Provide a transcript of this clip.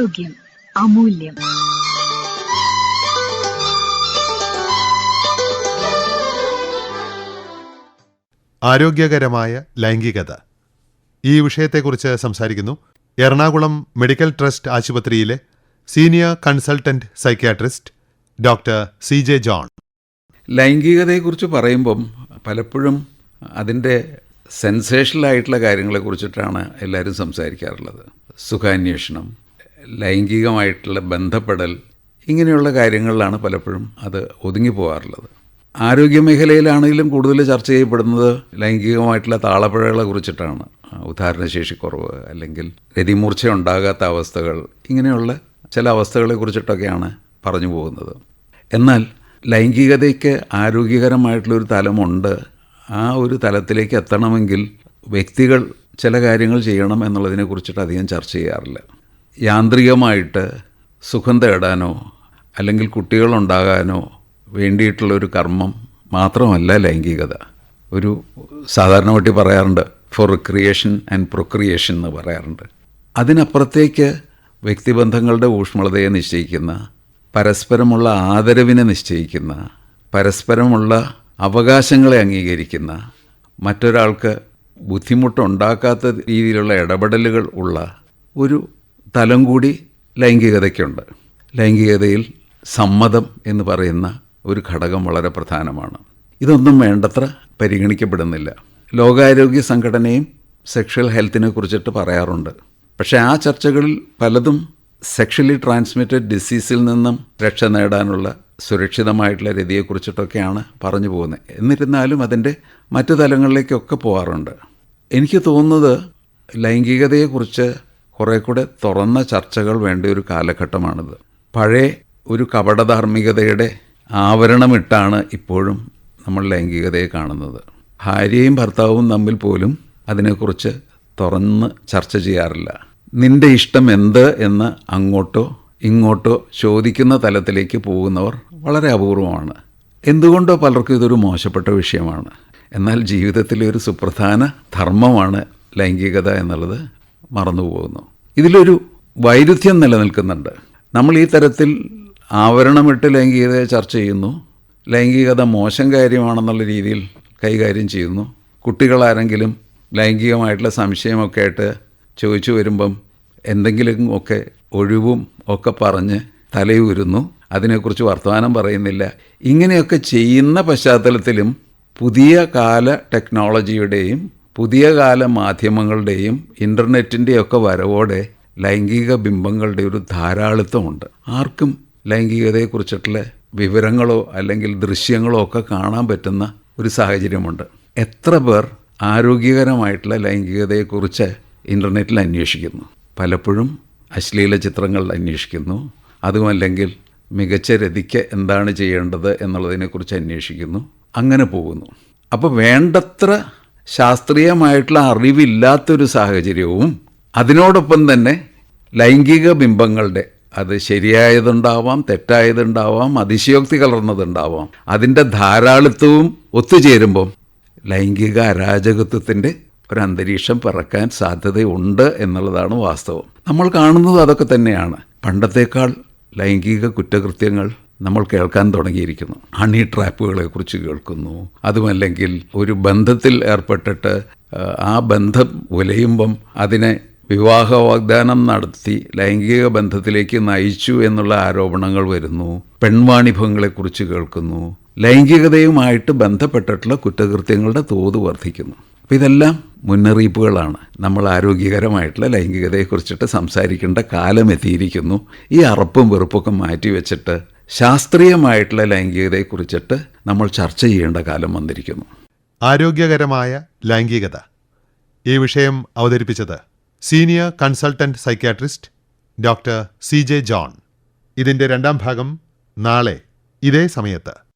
ആരോഗ്യം അമൂല്യം. ആരോഗ്യകരമായ ലൈംഗികത. ഈ വിഷയത്തെക്കുറിച്ച് സംസാരിക്കുന്നു എറണാകുളം മെഡിക്കൽ ട്രസ്റ്റ് ആശുപത്രിയിലെ senior consultant psychiatrist doctor C J John. ലൈംഗികതയെക്കുറിച്ച് പറയുമ്പം പലപ്പോഴും അതിന്റെ സെൻസേഷണലായിട്ടുള്ള കാര്യങ്ങളെക്കുറിച്ചിട്ടാണ് എല്ലാവരും സംസാരിക്കാറുള്ളത്. സുഖാന്വേഷണം ലൈംഗികമായിട്ടുള്ള ബന്ധപ്പെടൽ ഇങ്ങനെയുള്ള കാര്യങ്ങളിലാണ് പലപ്പോഴും അത് ഒതുങ്ങി പോകാറുള്ളത്. ആരോഗ്യ മേഖലയിലാണെങ്കിലും കൂടുതൽ ചർച്ച ചെയ്യപ്പെടുന്നത് ലൈംഗികമായിട്ടുള്ള താളപ്പിഴകളെ കുറിച്ചിട്ടാണ്. ഉദാഹരണശേഷിക്കുറവ് അല്ലെങ്കിൽ രതിമൂർച്ച ഉണ്ടാകാത്ത അവസ്ഥകൾ ഇങ്ങനെയുള്ള ചില അവസ്ഥകളെ കുറിച്ചിട്ടൊക്കെയാണ് പറഞ്ഞു പോകുന്നത്. എന്നാൽ ലൈംഗികതയ്ക്ക് ആരോഗ്യകരമായിട്ടുള്ളൊരു തലമുണ്ട്. ആ ഒരു തലത്തിലേക്ക് എത്തണമെങ്കിൽ വ്യക്തികൾ ചില കാര്യങ്ങൾ ചെയ്യണം എന്നുള്ളതിനെ കുറിച്ചിട്ട് അധികം ചർച്ച ചെയ്യാറില്ല. യാന്ത്രികമായിട്ട് സുഖം തേടാനോ അല്ലെങ്കിൽ കുട്ടികളുണ്ടാകാനോ വേണ്ടിയിട്ടുള്ളൊരു കർമ്മം മാത്രമല്ല ലൈംഗികത. ഒരു സാധാരണ വട്ടി പറയാറുണ്ട് ഫോർ റിക്രിയേഷൻ ആൻഡ് പ്രൊക്രിയേഷൻ എന്ന് പറയാറുണ്ട്. അതിനപ്പുറത്തേക്ക് വ്യക്തിബന്ധങ്ങളുടെ ഊഷ്മളതയെ നിശ്ചയിക്കുന്ന പരസ്പരമുള്ള ആദരവിനെ നിശ്ചയിക്കുന്ന പരസ്പരമുള്ള അവകാശങ്ങളെ അംഗീകരിക്കുന്ന മറ്റൊരാൾക്ക് ബുദ്ധിമുട്ടുണ്ടാക്കാത്ത രീതിയിലുള്ള ഇടപെടലുകൾ ഉള്ള ഒരു തലം കൂടി ലൈംഗികതയ്ക്കുണ്ട്. ലൈംഗികതയിൽ സമ്മതം എന്ന് പറയുന്ന ഒരു ഘടകം വളരെ പ്രധാനമാണ്. ഇതൊന്നും വേണ്ടത്ര പരിഗണിക്കപ്പെടുന്നില്ല. ലോകാരോഗ്യ സംഘടനയും സെക്ഷൽ ഹെൽത്തിനെ കുറിച്ചിട്ട് പറയാറുണ്ട്. പക്ഷേ ആ ചർച്ചകളിൽ പലതും സെക്ഷലി ട്രാൻസ്മിറ്റഡ് ഡിസീസിൽ നിന്നും രക്ഷ നേടാനുള്ള സുരക്ഷിതമായിട്ടുള്ള രീതിയെക്കുറിച്ചിട്ടൊക്കെയാണ് പറഞ്ഞു പോകുന്നത്. എന്നിരുന്നാലും അതിന്റെ മറ്റു തലങ്ങളിലേക്കൊക്കെ പോകാറുണ്ട്. എനിക്ക് തോന്നുന്നത് ലൈംഗികതയെക്കുറിച്ച് കുറേ കൂടെ തുറന്ന ചർച്ചകൾ വേണ്ട ഒരു കാലഘട്ടമാണിത്. പഴയ ഒരു കപടധാർമ്മികതയുടെ ആവരണമിട്ടാണ് ഇപ്പോഴും നമ്മൾ ലൈംഗികതയെ കാണുന്നത്. ഭാര്യയും ഭർത്താവും തമ്മിൽ പോലും അതിനെക്കുറിച്ച് തുറന്ന് ചർച്ച ചെയ്യാറില്ല. നിന്റെ ഇഷ്ടം എന്ത് എന്ന് അങ്ങോട്ടോ ഇങ്ങോട്ടോ ചോദിക്കുന്ന തലത്തിലേക്ക് പോകുന്നവർ വളരെ അപൂർവമാണ്. എന്തുകൊണ്ടോ പലർക്കും ഇതൊരു മോശപ്പെട്ട വിഷയമാണ്. എന്നാൽ ജീവിതത്തിലെ ഒരു സുപ്രധാന ധർമ്മമാണ് ലൈംഗികത എന്നുള്ളത് മറന്നുപോകുന്നു. ഇതിലൊരു വൈരുദ്ധ്യം നിലനിൽക്കുന്നുണ്ട്. നമ്മൾ ഈ തരത്തിൽ ആവരണമിട്ട് ലൈംഗികതയെ ചർച്ച ചെയ്യുന്നു. ലൈംഗികത മോശം കാര്യമാണെന്നുള്ള രീതിയിൽ കൈകാര്യം ചെയ്യുന്നു. കുട്ടികളാരെങ്കിലും ലൈംഗികമായിട്ടുള്ള സംശയമൊക്കെ ആയിട്ട് ചോദിച്ചു വരുമ്പം എന്തെങ്കിലും ഒക്കെ ഒഴിവും ഒക്കെ പറഞ്ഞ് തലയൂരുന്നു അതിനെക്കുറിച്ച് വർത്തമാനം പറയുന്നില്ല. ഇങ്ങനെയൊക്കെ ചെയ്യുന്ന പശ്ചാത്തലത്തിലും പുതിയ കാല ടെക്നോളജിയുടെയും പുതിയ കാല മാധ്യമങ്ങളുടെയും ഇന്റർനെറ്റിന്റെയൊക്കെ വരവോടെ ലൈംഗിക ബിംബങ്ങളുടെ ഒരു ധാരാളിത്തമുണ്ട് ആർക്കും ലൈംഗികതയെക്കുറിച്ചിട്ടുള്ള വിവരങ്ങളോ അല്ലെങ്കിൽ ദൃശ്യങ്ങളോ ഒക്കെ കാണാൻ പറ്റുന്ന ഒരു സാഹചര്യമുണ്ട്. എത്ര പേർ ആരോഗ്യകരമായിട്ടുള്ള ലൈംഗികതയെക്കുറിച്ച് ഇന്റർനെറ്റിൽ അന്വേഷിക്കുന്നു? പലപ്പോഴും അശ്ലീല ചിത്രങ്ങൾ അന്വേഷിക്കുന്നു. അതുമല്ലെങ്കിൽ മികച്ച രതിക്ക് എന്താണ് ചെയ്യേണ്ടത് എന്നുള്ളതിനെക്കുറിച്ച് അന്വേഷിക്കുന്നു. അങ്ങനെ പോകുന്നു. അപ്പോൾ വേണ്ടത്ര ശാസ്ത്രീയമായിട്ടുള്ള അറിവില്ലാത്തൊരു സാഹചര്യവും അതിനോടൊപ്പം തന്നെ ലൈംഗിക ബിംബങ്ങളുടെ അത് ശരിയായതുണ്ടാവാം തെറ്റായതുണ്ടാവാം അതിശയോക്തി കലർന്നതുണ്ടാവാം അതിന്റെ ധാരാളിത്വവും ഒത്തുചേരുമ്പം ലൈംഗിക അരാജകത്വത്തിന്റെ ഒരു അന്തരീക്ഷം പിറക്കാൻ സാധ്യതയുണ്ട് എന്നുള്ളതാണ് വാസ്തവം. നമ്മൾ കാണുന്നത് അതൊക്കെ തന്നെയാണ്. പണ്ടത്തേക്കാൾ ലൈംഗിക കുറ്റകൃത്യങ്ങൾ നമ്മൾ കേൾക്കാൻ തുടങ്ങിയിരിക്കുന്നു. ഹണി ട്രാപ്പുകളെ കുറിച്ച് കേൾക്കുന്നു. അതുമല്ലെങ്കിൽ ഒരു ബന്ധത്തിൽ ഏർപ്പെട്ടിട്ട് ആ ബന്ധം ഉലയുമ്പം അതിനെ വിവാഹ വാഗ്ദാനം നടത്തി ലൈംഗിക ബന്ധത്തിലേക്ക് നയിച്ചു എന്നുള്ള ആരോപണങ്ങൾ വരുന്നു. പെൺവാണിഭങ്ങളെക്കുറിച്ച് കേൾക്കുന്നു. ലൈംഗികതയുമായിട്ട് ബന്ധപ്പെട്ടിട്ടുള്ള കുറ്റകൃത്യങ്ങളുടെ തോത് വർദ്ധിക്കുന്നു. അപ്പം ഇതെല്ലാം മുന്നറിയിപ്പുകളാണ്. നമ്മൾ ആരോഗ്യകരമായിട്ടുള്ള ലൈംഗികതയെക്കുറിച്ചിട്ട് സംസാരിക്കേണ്ട കാലം എത്തിയിരിക്കുന്നു. ഈ അറപ്പും വെറുപ്പൊക്കെ മാറ്റി വെച്ചിട്ട് ശാസ്ത്രീയമായിട്ടുള്ള ലൈംഗികതയെക്കുറിച്ചിട്ട് നമ്മൾ ചർച്ച ചെയ്യേണ്ട കാലം വന്നിരിക്കുന്നു. ആരോഗ്യകരമായ ലൈംഗികത. ഈ വിഷയം അവതരിപ്പിച്ചത് senior consultant psychiatrist doctor C J John. ഇതിന്റെ രണ്ടാം ഭാഗം നാളെ ഇതേ സമയത്ത്.